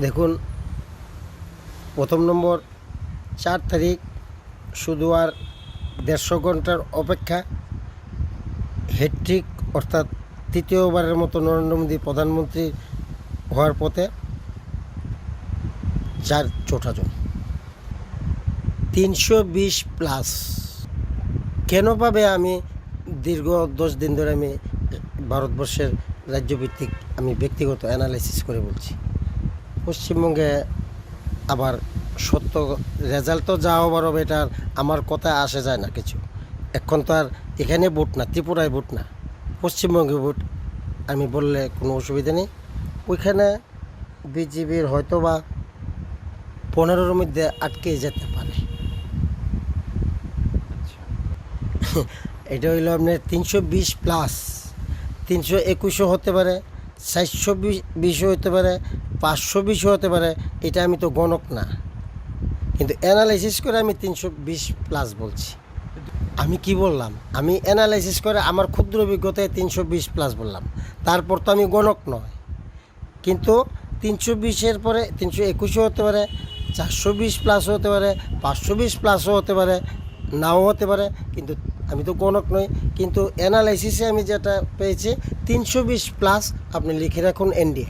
দেখুন, প্রথম নম্বর, চার তারিখ শুধু আর দেড়শো ঘণ্টার অপেক্ষা। হ্যাট্রিক অর্থাৎ তৃতীয়বারের মতো নরেন্দ্র মোদী প্রধানমন্ত্রী হওয়ার পথে চার চোটাজন তিনশো বিশ প্লাস। কেন পাবে আমি দীর্ঘ দশ দিন ধরে আমি ভারতবর্ষের রাজ্যভিত্তিক আমি ব্যক্তিগত অ্যানালাইসিস করে বলছি। পশ্চিমবঙ্গে আবার সত্য রেজাল্ট তো যা হবার হবে এটা আমার কথায় আসে যায় না কিছু। এখন তো আর এখানে ভোট না ত্রিপুরায় ভোট না পশ্চিমবঙ্গে ভোট। আমি বললে কোনো অসুবিধা নেই। ওইখানে বিজেপির হয়তো বা পনেরোর মধ্যে আটকে যেতে পারে। এটা হইল আপনার তিনশো বিশ প্লাস তিনশো একুশও হতে পারে। চারশো বিশ হতে পারে, পাঁচশো বিশও হতে পারে, এটা আমি তো গণক না। কিন্তু অ্যানালাইসিস করে আমি তিনশো বিশ প্লাস বলছি। আমি কি বললাম? আমি অ্যানালাইসিস করে আমার ক্ষুদ্র অভিজ্ঞতায় তিনশো বিশ প্লাস বললাম। তারপর তো আমি গণক নয়। কিন্তু তিনশো বিশের পরে তিনশো একুশও হতে পারে, চারশো বিশ প্লাসও হতে পারে, পাঁচশো বিশ প্লাসও হতে পারে, নাও হতে পারে, কিন্তু আমি তো গণক নই, কিন্তু অ্যানালাইসিসে আমি যেটা পেয়েছি, তিনশো বিশ প্লাস আপনি লিখে রাখুন এনডিএ